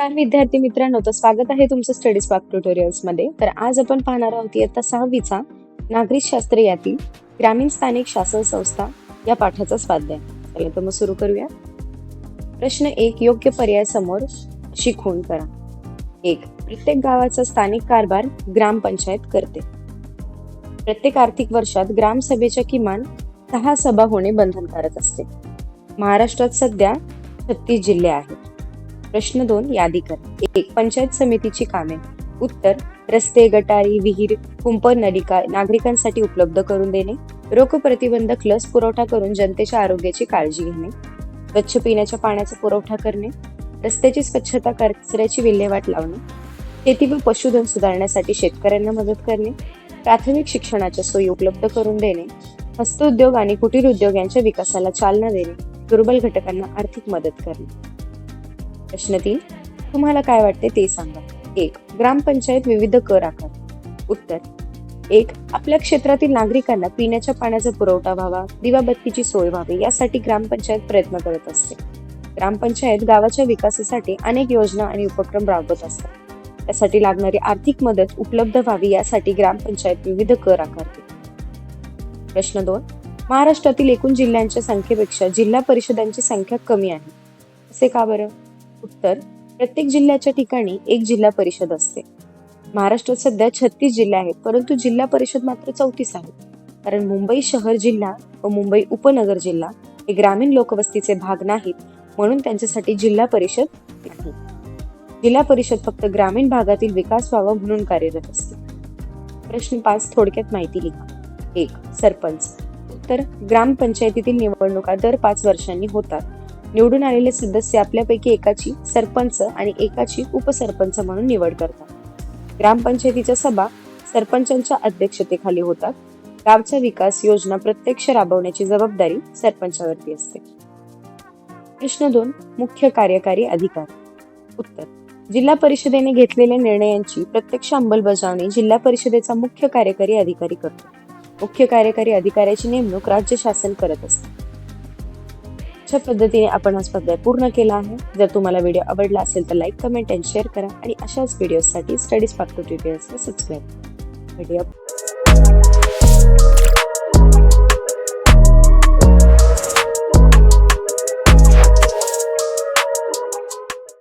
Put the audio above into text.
नमस्कार विद्यार्थी मित्रांनो. तर स्वागत आहे तुमचं स्टडी स्पार्क ट्युटोरियल्समध्ये. तर आज आपण पाहणार आहोत इयत्ता सहावीचा नागरिक शास्त्र यातील ग्रामीण स्थानिक शासन संस्था या पाठाचा स्वाध्याय. चला तर मग सुरू करूया. प्रश्न एक योग्य पर्याय समोर शिकवून करा. एक प्रत्येक गावाचा स्थानिक कारभार ग्रामपंचायत करते. प्रत्येक आर्थिक वर्षात ग्रामसभेच्या किमान सहा सभा होणे बंधनकारक असते. महाराष्ट्रात सध्या छत्तीस जिल्हे आहेत. प्रश्न दोन यादी करा. एक पंचायत समितीची कामे. उत्तर रस्ते गटारी विहीर कुंपण नलिका नागरिकांसाठी उपलब्ध करून देणे. रोग प्रतिबंधक लस पुरवठा करून जनतेच्या आरोग्याची काळजी घेणे. स्वच्छ पिण्याच्या पाण्याचा पुरवठा करणे. रस्त्याची स्वच्छता कचऱ्याची विल्हेवाट लावणे. शेती व पशुधन सुधारण्यासाठी शेतकऱ्यांना मदत करणे. प्राथमिक शिक्षणाच्या सोयी उपलब्ध करून देणे. हस्तउद्योग आणि कुटीर उद्योग यांच्या विकासाला चालना देणे. दुर्बल घटकांना आर्थिक मदत करणे. प्रश्न तीन. तुम्हाला काय वाटते ते सांगा. एक ग्रामपंचायत विविध कर आकार. उत्तर एक आपल्या क्षेत्रातील नागरिकांना पिण्याच्या पाण्याचा पुरवठा व्हावा दिवाबत्तीची सोय व्हावी यासाठी ग्रामपंचायत प्रयत्न करत असते. ग्रामपंचायत गावाच्या विकासासाठी अनेक योजना आणि उपक्रम राबवत असतात त्यासाठी लागणारी आर्थिक मदत उपलब्ध व्हावी यासाठी ग्रामपंचायत विविध कर आकारते प्रश्न दोन. महाराष्ट्रातील एकूण जिल्ह्यांच्या संख्येपेक्षा जिल्हा परिषदांची संख्या कमी आहे. असे का बरं? उत्तर प्रत्येक जिल्ह्याच्या ठिकाणी एक जिल्हा परिषद असते. महाराष्ट्रात सध्या छत्तीस जिल्हे आहेत परंतु जिल्हा परिषद मात्र चौतीस आहेत. कारण मुंबई शहर जिल्हा व मुंबई उपनगर जिल्हा हे ग्रामीण लोकवस्तीचे भाग नाहीत म्हणून त्यांच्यासाठी जिल्हा परिषद नाही. जिल्हा परिषद फक्त ग्रामीण भागातील विकास व्हावा म्हणून कार्यरत असते. प्रश्न पाच थोडक्यात माहिती लिहा. एक सरपंच. तर ग्रामपंचायतीतील निवडणुका दर पाच वर्षांनी होतात. निवडून आलेले सदस्य आपल्यापैकी एकाची सरपंच आणि एकाची उपसरपंच म्हणून निवड करतात. ग्रामपंचायतीच्या सभा सरपंचांच्या अध्यक्षतेखाली होतात. गावचा विकास योजना प्रत्यक्ष राबवण्याची जबाबदारी सरपंचावरती असते. प्रश्न दोन मुख्य कार्यकारी अधिकार. उत्तर जिल्हा परिषदेने घेतलेल्या निर्णयांची प्रत्यक्ष अंमलबजावणी जिल्हा परिषदेचा मुख्य कार्यकारी अधिकारी करतो. मुख्य कार्यकारी अधिकाऱ्याची नेमणूक राज्य शासन करत असते. अशा पद्धतीने आपण हा स्पर्धा पूर्ण केला आहे. जर तुम्हाला व्हिडिओ आवडला असेल तर लाईक कमेंट अँड शेअर करा आणि अशाच व्हिडिओसाठी स्टडीज पाठको ट्युटोरियल्सला सबस्क्राईब व्हिडिओ